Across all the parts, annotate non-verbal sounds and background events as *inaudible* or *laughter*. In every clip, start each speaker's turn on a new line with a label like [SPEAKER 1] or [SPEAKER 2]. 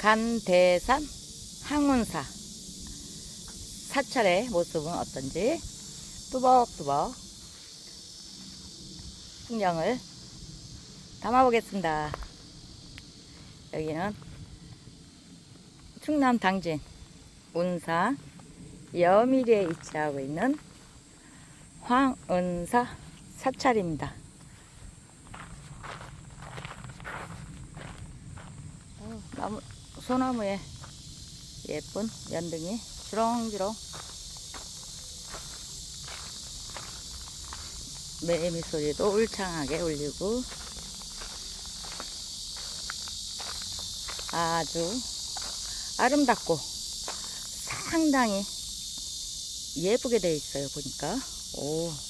[SPEAKER 1] 간대산 항운사 사찰의 모습은 어떤지 뚜벅뚜벅 풍경을 담아보겠습니다. 여기는 충남 당진 운사 여미리에 위치하고 있는 황은사 사찰입니다. 어, 나무, 소나무에 예쁜 연등이 주렁주렁 매미 소리도 울창하게 울리고 아주 아름답고 상당히 예쁘게 되어 있어요 보니까. 오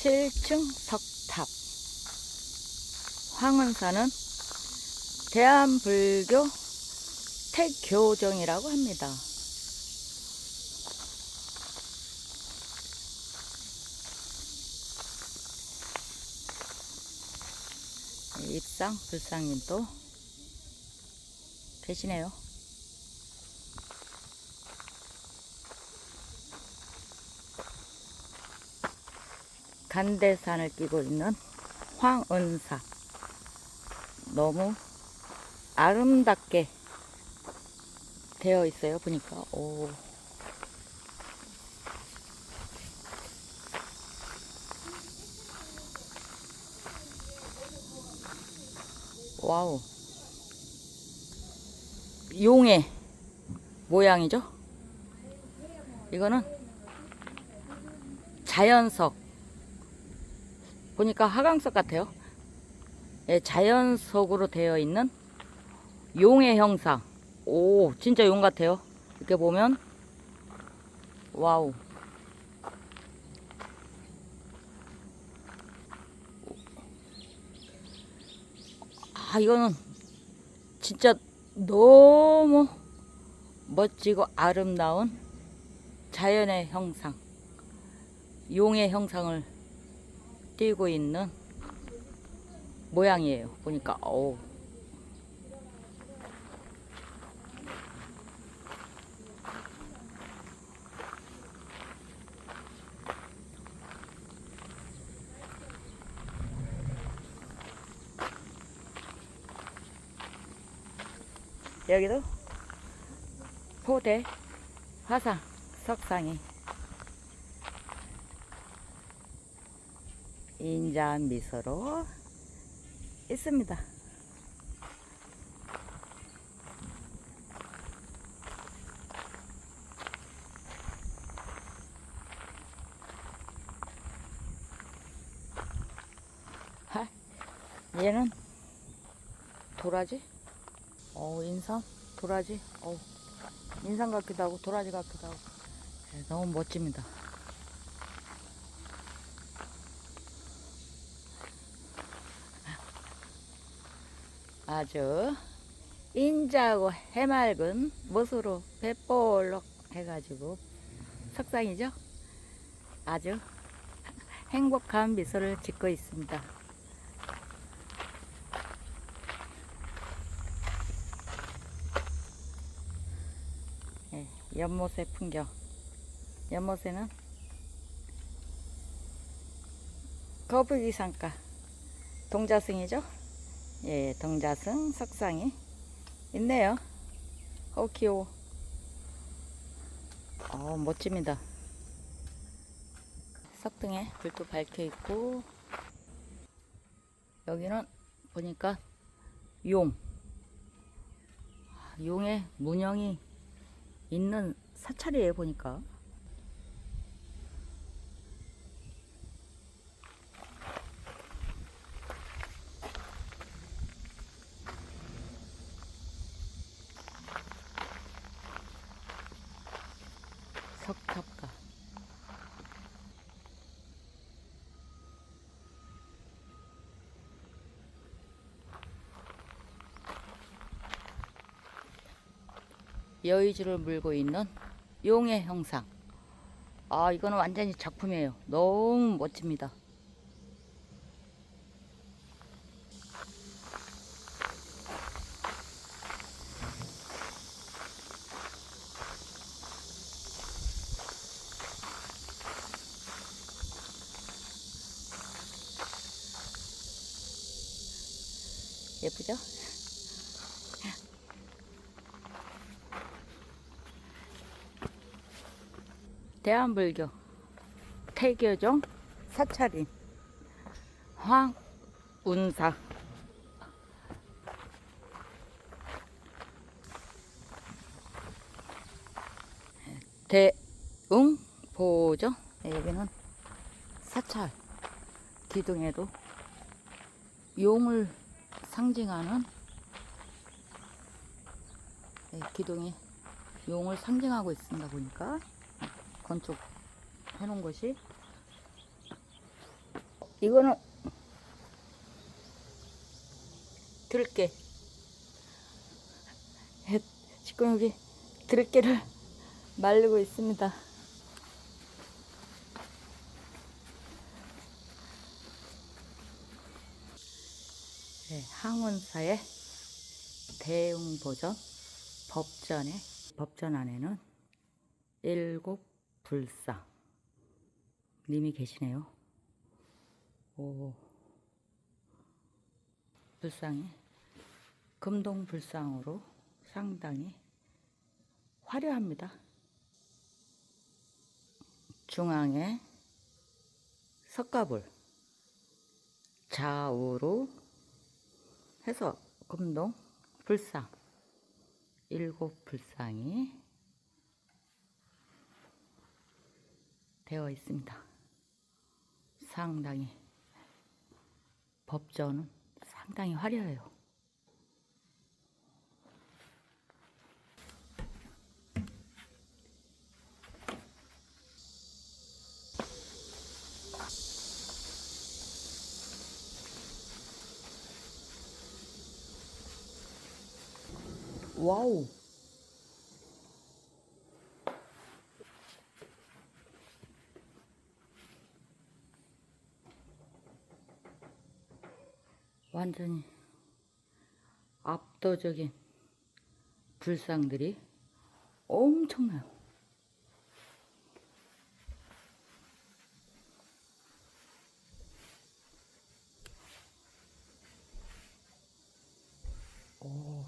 [SPEAKER 1] 칠층 석탑 황은사는 대한불교 태교정이라고 합니다. 입상 불상님도 계시네요. 간대산을 끼고 있는 황은사. 너무 아름답게 되어 있어요. 보니까 오. 와우. 용의 모양이죠? 이거는 자연석. 보니까 하강석 같아요. 예, 자연석으로 되어 있는 용의 형상. 오, 진짜 용 같아요. 이렇게 보면 와우. 아, 이거는 진짜 너무 멋지고 아름다운 자연의 형상, 용의 형상을 띄고 있는 모양이에요. 보니까 어우. 여기도 포대 화상 석상이 인자한 미소로 있습니다. 하, 얘는 도라지? 어, 인삼? 도라지? 어, 인삼 같기도 하고 도라지 같기도 하고 네, 너무 멋집니다. 아주 인자하고 해맑은 모습으로 배볼록 해가지고 석상이죠. 아주 행복한 미소를 짓고 있습니다. 예, 연못의 풍경. 연못에는 거북이 상가 동자승이죠. 예, 동자승 석상이 있네요. 어, 귀여워. 어, 멋집니다. 석등에 불도 밝혀 있고, 여기는 보니까 용. 용의 문양이 있는 사찰이에요, 보니까. 석탑가. 여의주를 물고 있는 용의 형상. 아, 이거는 완전히 작품이에요. 너무 멋집니다. 예쁘죠? 대한불교 태교종 사찰인 황운사. 대웅보죠 네, 여기는 사찰 기둥에도 용을 상징하는 네, 기둥에 용을 상징하고 있습니다 보니까 건축 해 놓은 것이? 이거는 들깨. 해- 지금 여기 들깨를 *laughs* 말리고 있습니다. 네, 항원사의 대웅보전 법전에 법전 안에는 일곱 불상 님이 계시네요. 오. 불상이. 금동 불상으로 상당히 화려합니다. 중앙에 석가불. 좌우로 해서 금동 불상. 일곱 불상이 되어 있습니다. 상당히 법전은 상당히 화려해요. 와우. 완전히 압도적인 불상들이 엄청나요. 오.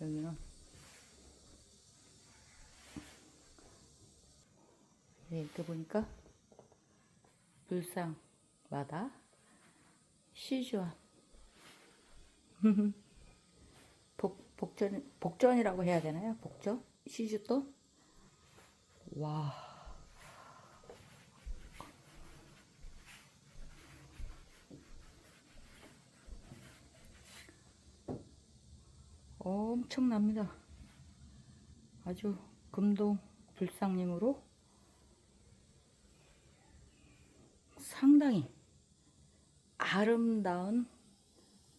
[SPEAKER 1] 여기는 네, 이렇게 보니까 불상마다 시주한 *laughs* 복, 복전, 복전이라고 해야 되나요? 복전? 시주돈? 와. 엄청납니다. 아주 금동 불상님으로 상당히 아름다운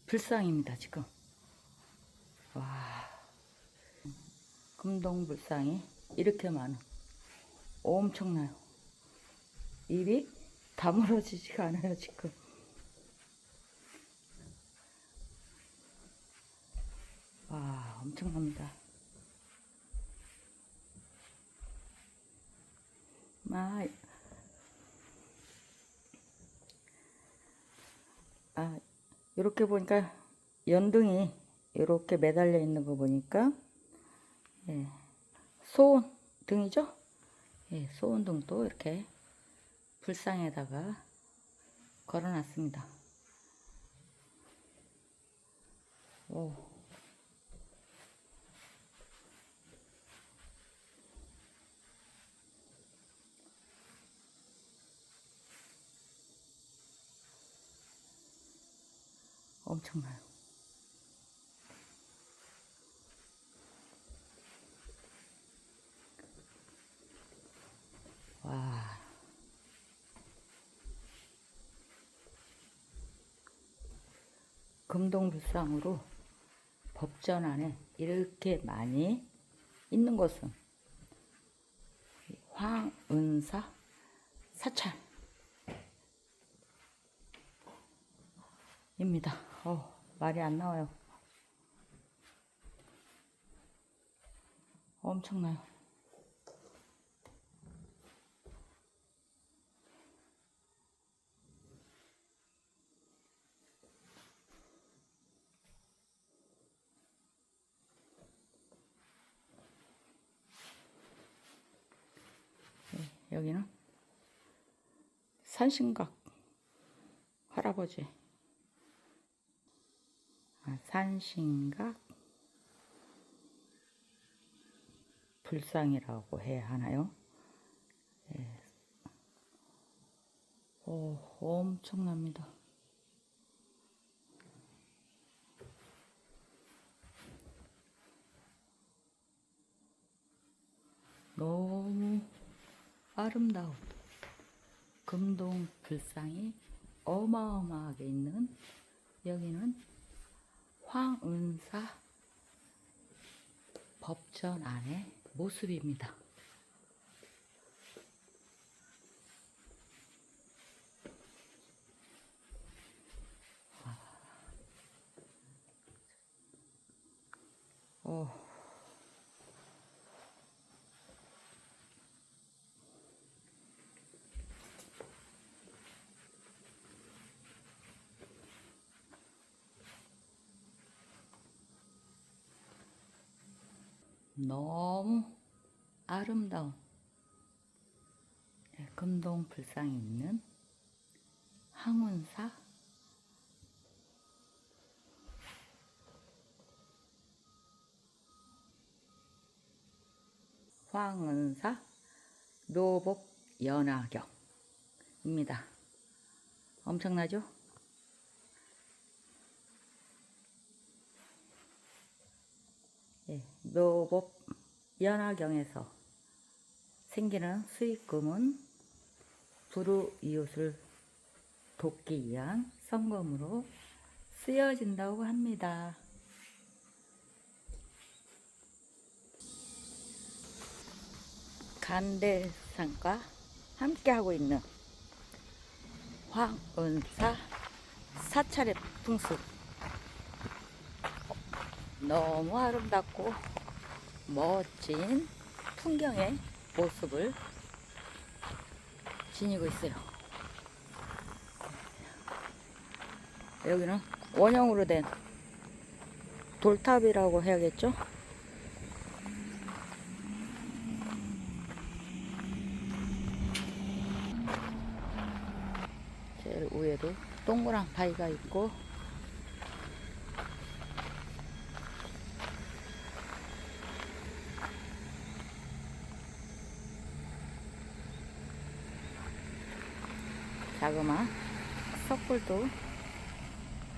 [SPEAKER 1] 불상입니다, 지금. 와. 금동 불상이 이렇게 많아. 엄청나요. 입이 다물어지지가 않아요, 지금. 와, 엄청납니다. 아, 아, 이렇게 보니까 연등이 이렇게 매달려 있는 거 보니까 예, 소원 등이죠? 예, 소원 등도 이렇게 불상에다가 걸어놨습니다. 오. 엄청나요. 와. 금동불상으로 법전 안에 이렇게 많이 있는 곳은 황은사 사찰입니다. 어, 말이 안 나와요. 엄청나요. 네, 여기는 산신각 할아버지 아, 산신각 불상이라고 해야 하나요? 예. 오, 엄청납니다. 너무 아름다운 금동 불상이 어마어마하게 있는 여기는 황은사 법전 안의 모습입니다. 어. 너무 아름다운 네, 금동 불상이 있는 항운사 황은사 묘복 연화경입니다. 엄청나죠? 예, 묘법 연화경에서 생기는 수익금은 불우 이웃을 돕기 위한 성금으로 쓰여진다고 합니다. 간대산과 함께하고 있는 황은사 사찰의 풍습 너무 아름답고 멋진 풍경의 모습을 지니고 있어요. 여기는 원형으로 된 돌탑이라고 해야겠죠? 제일 위에도 동그란 바위가 있고 자그마 석굴도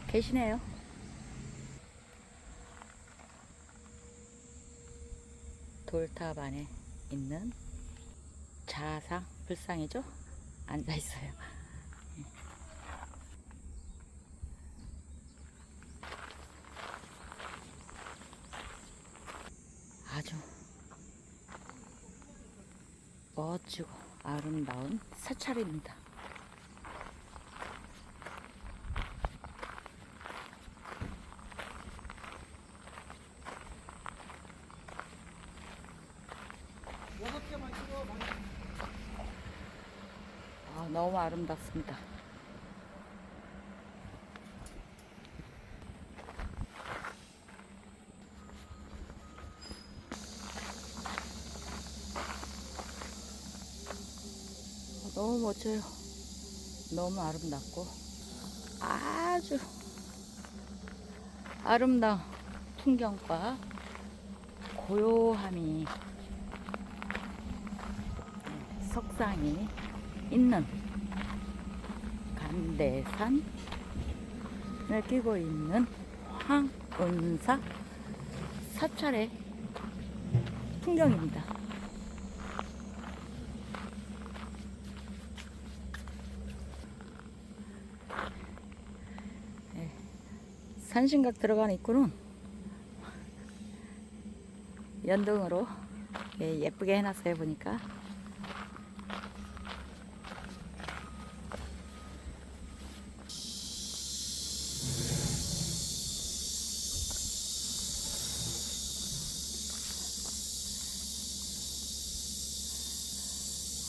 [SPEAKER 1] 계시네요. 돌탑 안에 있는 자상 불상이죠? 앉아 있어요. 아주 멋지고 아름다운 사찰입니다. 아, 아, 너무 멋져요. 너무 아름답고 아주 아름다운 풍경과 고요함이 석상이 있는 간대산을 끼고 있는 황은사 사찰의 풍경입니다. 산신각 들어간 입구는 연등으로 예, 예쁘게 해놨어요 보니까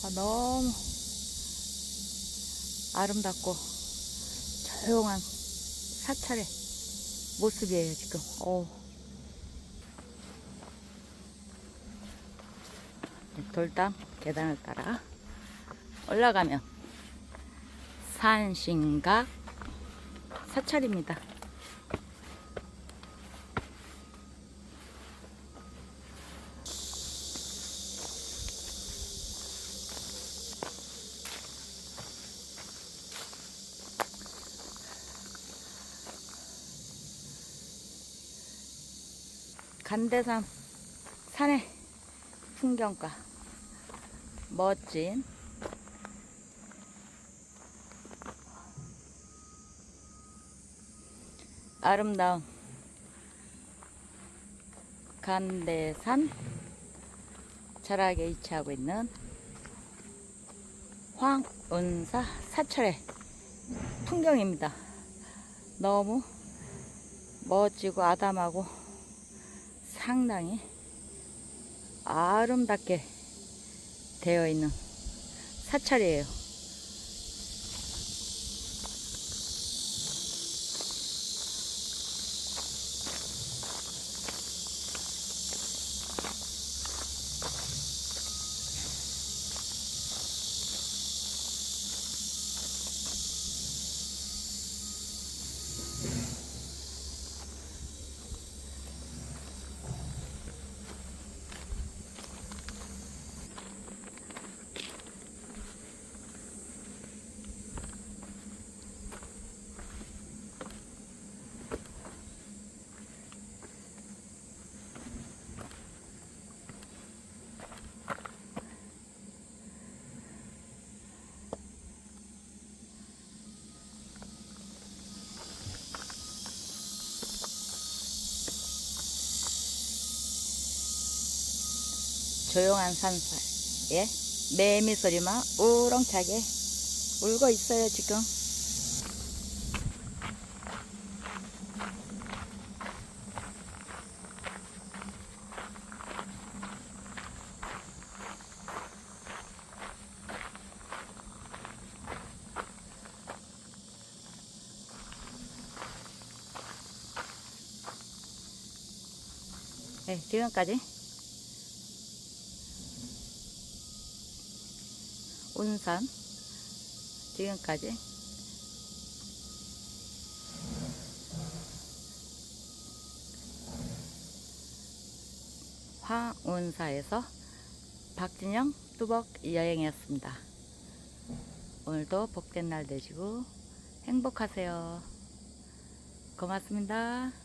[SPEAKER 1] 아, 너무 아름답고 조용한 사찰의 모습이에요 지금. 어. 네, 돌담 계단을 따라 올라가면 산신각 사찰입니다. 간대산 산의 풍경과 멋진 아름다운 간대산 절하게 위치하고 있는 황운사 사찰의 풍경입니다. 너무 멋지고 아담하고 상당히 아름답게 되어 있는 사찰이에요. 조용한 산사에 매미 소리만 우렁차게 울고 있어요 지금. 네, 지금까지 운산 지금까지 황운사에서 박진영 뚜벅 여행이었습니다. 오늘도 복된 날 되시고 행복하세요. 고맙습니다.